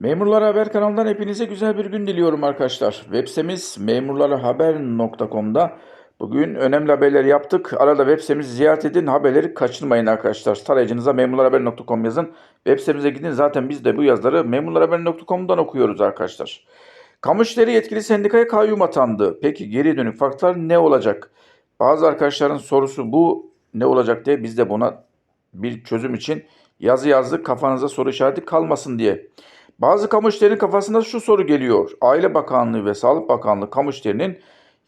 Memurlar Haber kanalından hepinize güzel bir gün diliyorum arkadaşlar. Web sitemiz memurlarhaber.com'da bugün önemli haberler yaptık. Arada web sitemizi ziyaret edin, haberleri kaçırmayın arkadaşlar. Tarayıcınıza memurlarhaber.com yazın. Web sitemize gidin. Zaten biz de bu yazıları memurlarhaber.com'dan okuyoruz arkadaşlar. Kamu yetkili sendikaya kayyum atandı. Peki geri dönük farklar ne olacak? Bazı arkadaşların sorusu bu ne olacak diye biz de buna bir çözüm için yazı yazdık kafanıza soru işareti kalmasın diye. Bazı kamu işlerinin kafasında şu soru geliyor. Aile Bakanlığı ve Sağlık Bakanlığı kamu işlerinin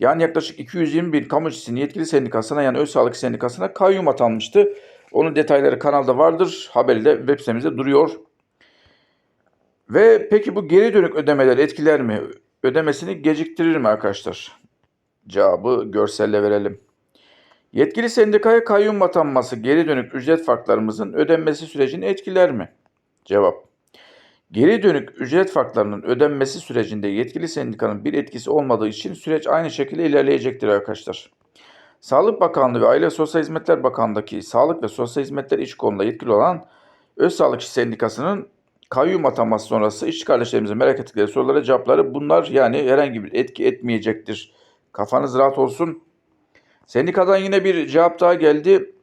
yani yaklaşık 220 bin kamu işçisinin yetkili sendikasına yani Öz Sağlık Sendikası'na kayyum atanmıştı. Onun detayları kanalda vardır. Haberi de web sitemizde duruyor. Ve peki bu geri dönük ödemeler etkiler mi? Ödemesini geciktirir mi arkadaşlar? Cevabı görselle verelim. Yetkili sendikaya kayyum atanması geri dönük ücret farklarımızın ödenmesi sürecini etkiler mi? Cevap. Geri dönük ücret farklarının ödenmesi sürecinde yetkili sendikanın bir etkisi olmadığı için süreç aynı şekilde ilerleyecektir arkadaşlar. Sağlık Bakanlığı ve Aile Sosyal Hizmetler Bakanlığı'ndaki Sağlık ve Sosyal Hizmetler İş konuda yetkili olan Öz Sağlık Sendikası'nın kayyum atanması sonrası işçi kardeşlerimizin merak ettikleri sorulara cevapları bunlar yani herhangi bir etki etmeyecektir. Kafanız rahat olsun. Sendikadan yine bir cevap daha geldi.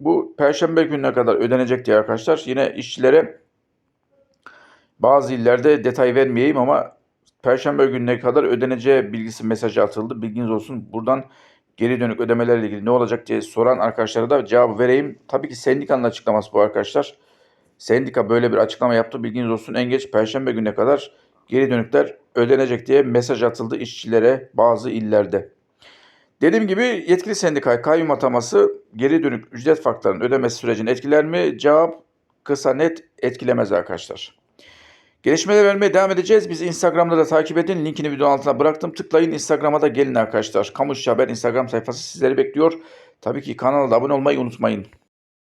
Bu perşembe gününe kadar ödenecek diye arkadaşlar. Yine işçilere bazı illerde detay vermeyeyim ama perşembe gününe kadar ödeneceği bilgisi mesajı atıldı. Bilginiz olsun. Buradan geri dönük ödemelerle ilgili ne olacak diye soran arkadaşlara da cevabı vereyim. Tabii ki sendikanın açıklaması bu arkadaşlar. Sendika böyle bir açıklama yaptı. Bilginiz olsun. En geç perşembe gününe kadar geri dönükler ödenecek diye mesaj atıldı işçilere bazı illerde. Dediğim gibi yetkili sendikaya kayyum ataması geri dönük ücret farklarının ödemesi sürecini etkiler mi? Cevap kısa net etkilemez arkadaşlar. Gelişmeler vermeye devam edeceğiz. Bizi Instagram'da da takip edin. Linkini videonun altına bıraktım. Tıklayın Instagram'a da gelin arkadaşlar. Kamu İşçi Haber Instagram sayfası sizleri bekliyor. Tabii ki kanala da abone olmayı unutmayın.